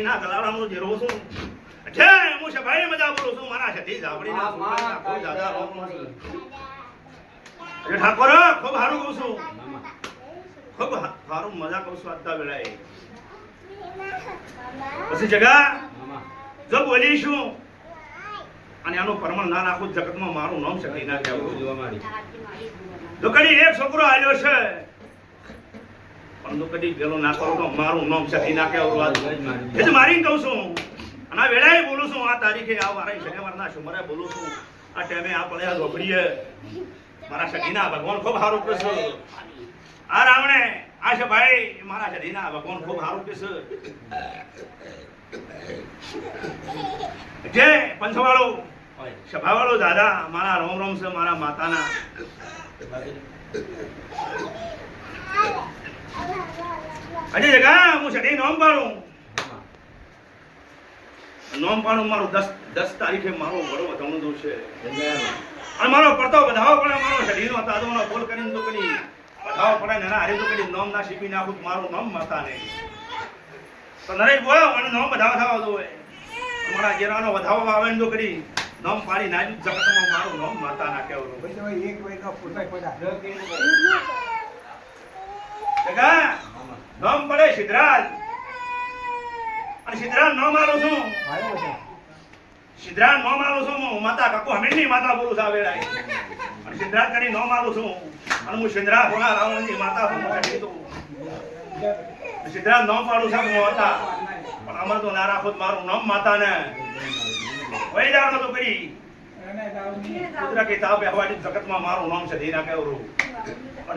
શિવીના ગલાડાનો zero છું. છે હું સભાઈ મજા બોલું છું. મારા સતી જાવડીના સુરતના ખૂબ દાદા રોમ રોમ છું. અરે ઠાકોર ખૂબ સારું કહું છું. ખૂબ સારું મજા કહું છું આજના વેળાએ. પછી જગા જો બોલીશું. અને આનું પ્રમાણ ના નાખું જગતમાં મારું નામ શક્તિ ના કહેવું. જો કદી એક છોકરો આવ્યો છે. પણ કદી પેલો ના કરો તો મારું નામ જ મારી કહું છું. અને વેળાએ બોલું છું, આ તારીખે આ વારે શનિવારના બોલું છું. આ ટાઈમે આ પડે આ મારા સખીના ભગવાન ખૂબ સારું કહેશે. આ રાવણે, આ છે ભાઈ મારા સખીના ભગવાન ખૂબ સારું કહેશે. જે પંચવાળો, સભાવાળો દાદા, મારા રોમ રોમ છે, મારા માતાના. અજય જગા, હું સડી નોમ પાડું. નોમ પાડું મારું દસ દસ તારીખે મારો વડો વધવાનું દો છે. અને મારો પડતો બધાવો પણ મારો સડીનો તાજોનો બોલ કરીને તો કરી બધાવો પડે ને હારે તો કરી નોમ ના શીપી નાખું મારું નામ માતા ને તો નરેશ બોલો અને નોમ બધાવો થવા દો મારા ગેરાનો વધાવો આવે ને તો કરી નોમ પાડી નાખ્યું. જગતમાં મારું નોમ માતા ના કેવું સિદ્ધરાજ. અને સિદ્ધરાજ નોમ આલું છું. સિદ્ધરાજ નોમ આલું છું, હું માતા કાકુ હમીરની માતા બોલું છું. આ વેળાએ અને સિદ્ધરાજ કરી નોમ આલું છું. અને હું સિદ્ધરાજ હોના રાવણની માતા છું, હું કહી સિદ્ધરાજ નોમ પાડું છું, હું માતા. પણ અમર તો ના મારું નામ માતા ને વહી જાવ તો કરી કુદરા કે તાપ મારું નામ છે, ધીરા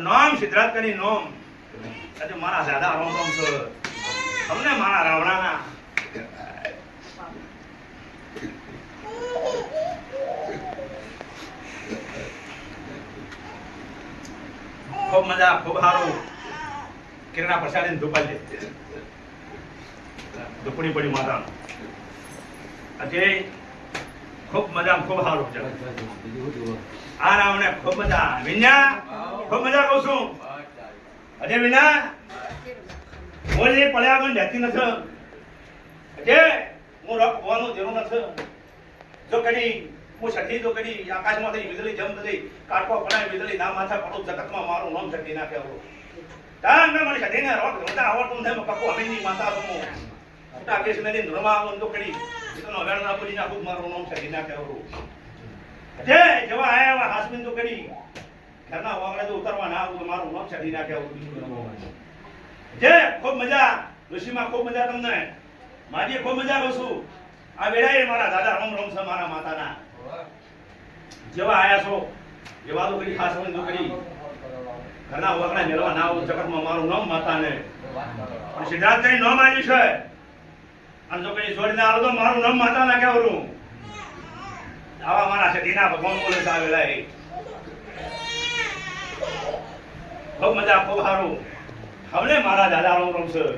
નામ સિદ્ધરાજ કરી નામ. આજે મારા દાદા રામ રામ છે તમને મારા રાવણાના. ખૂબ મજા ખૂબ સારું. કિરણા પ્રસાદી ધૂપાલી ધૂપડી પડી માતાનું. આજે ખૂબ મજા ખૂબ સારું. છે આ રાવણે ખૂબ મજા. વિન્યા ખૂબ મજા કહું છું. અજય વિના બોલી પડ્યા પણ રહેતી નથી. અજય, હું રખ હોવાનું જરૂર નથી. જો કદી હું સઠી તો કદી આકાશમાંથી વીજળી જમ થઈ કાટકો પડાય વીજળી ના માથા પડું, જગતમાં મારું નામ સઠી નાખે તાન મેં મને સઠીને રોક ધોતા આવડતું નથી કપુ અમીની માતા હું. મોટા કેસ મેં ધર્મા આવું તો કડી જીતનો વેળ ના પડી નાખું મારું નામ છઠી નાખે કહેવું અજય, જેવા આયા તો કરી ઘરના વાંગડે તો ઉતરવા ના આવું તો મારું નામ સઠી ના કહેવું જે ખૂબ મજા, ઋષિમાં ખૂબ મજા તમને. માજી ખૂબ મજા છું. આ વેળાએ મારા દાદા રોમ રોમ છે મારા માતાના. જેવા આયા છો જેવા તો કરી ખાસ તો કરી. ઘરના વાગડા મેળવા ના આવું જગતમાં મારું નામ માતાને. સિદ્ધાર્થ કઈ નામ આવ્યું છે. અને જો કઈ જોડીને આવો તો મારું નામ માતા ના કેવરું આવા મારા સતીના ભગવાન બોલે આવેલા આ વેળાએ ખૂબ મજા, ખૂબ સારું. હવે મારા દાદા રોમ રોમ સર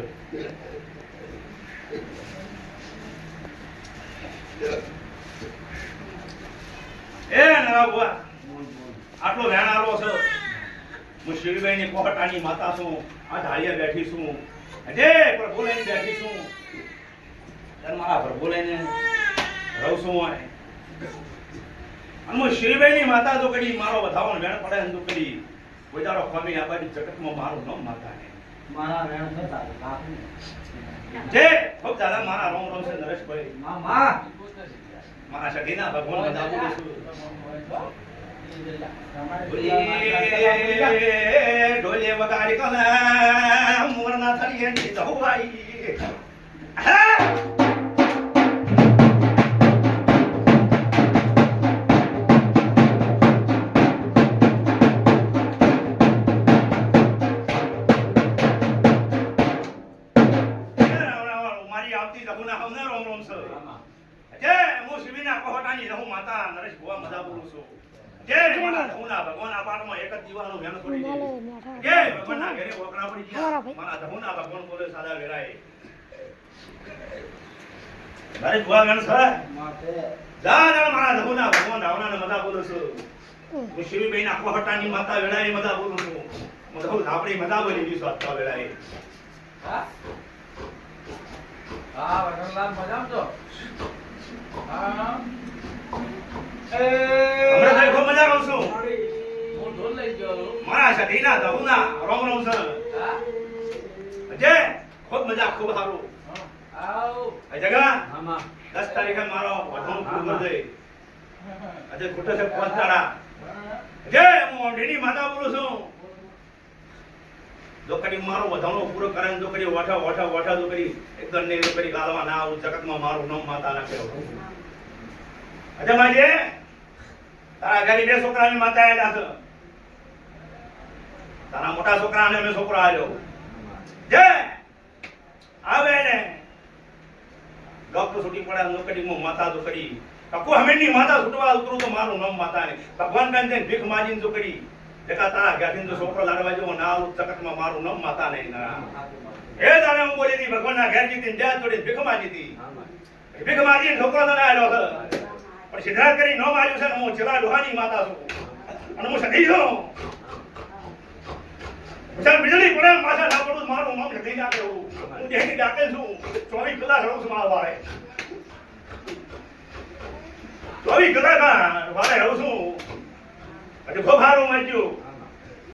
એ નવા બુઆ આટલો વેણારો છે. હું શિવભાઈ ની કોહટાની માતા છું, આ ઢાળિયા બેઠી છું. અજે પ્રભુ લઈને બેઠી છું. ત્યારે મારા પ્રભુ લઈને રહું છું અને હું શિવભાઈ ની માતા તો કડી મારો વધાવો વેણ પડે ને તો કડી દાડો ખોમી આ બાજુ જગતમાં મારું નામ માતા ને મારા રેણ થતા બાપુ જે ખૂબ દાદા મારા રોમ રોમ છે નરેશભાઈ. મામા મારા સગીના ભગવાન બધા બોલું. છું. ઢોલે વગાડી કને મોરના થળીએ ની રઘુના હમને રોમ રોમ છે જય હું શિવીના કોહટાની રહું માતા નરેશ ભુવા મધા બોલું છું. જય મારા ધહુના ભગવાન આ પાટમાં એક જ દીવાનો વેણ છોડી દે જય ભગવાનના ઘરે વકરા પડી ગયા. મારા ધહુના ભગવાન બોલે સાદા વેરાય નરેશ ભુવા વેણ માથે. જા જા મારા ધહુના ભગવાન રાવણાને મજા બોલું છું. હું શિવીબેન આખો હટાની માતા વેળાએ મજા બોલું છું. કહું આપણી મજા બોલી દીધું આટલા વેળાએ હા? હા વસંતલાલ મજામાં છો હા. હમણાં તો મજા કરું છું. હું ઢોલ લઈ ગયો. છું. મારા સધીના ધરુના રોમ હા? ખૂબ મજા ખૂબ સારું. આવ. જગા. આમાં. દસ તારીખે મારો વધુ પૂરું ખોટો છે પાંચ હું. ઓઢીની માતા બોલું છું. જો મારો વધારો પૂરો કરે જો વાઠા વાઠા વાઠા જો કદી એકદમ ને જો ગાલવા ના આવું જગતમાં મારું નામ માતા ના કહેવું અજય માજે, તારા ઘરે બે છોકરાની માતા આવેલા છે. તારા મોટા છોકરાને મેં છોકરો આવ્યો જે, આવે ને. ડોક્ટર છૂટી પડ્યા નોકરીમાં માતા તો કરી કકો હમેની માતા છૂટવા ઉતરું તો મારું નામ માતા ને ભગવાન બેન ભીખ માજીને તો કરી દેખા તારા ઘાટીને તો છોકરો લાડવા જેવો ના આવું જગતમાં મારું નામ માતા નહીં ના. એ દાડે હું બોલી હતી ભગવાનના ઘેર જીતીને જ્યાં જોડી ભીખ માજી હતી. ભીખ માજીને છોકરો તો ના આવ્યો પણ સિદ્ધાર્થ કરી નો માર્યું છે ને હું છેલ્લા ડોહાની માતા છું. અને હું સધી છું પછી વીજળી પડે પાછા ના પડું મારું નામ સધી ના કહેવું હું જેની ડાકે છું. ચોવીસ કલાક રહું છું મારા વાળે ચોવીસ કલાક વાળે રહું છું. ખૂબ સારું વાંચ્યું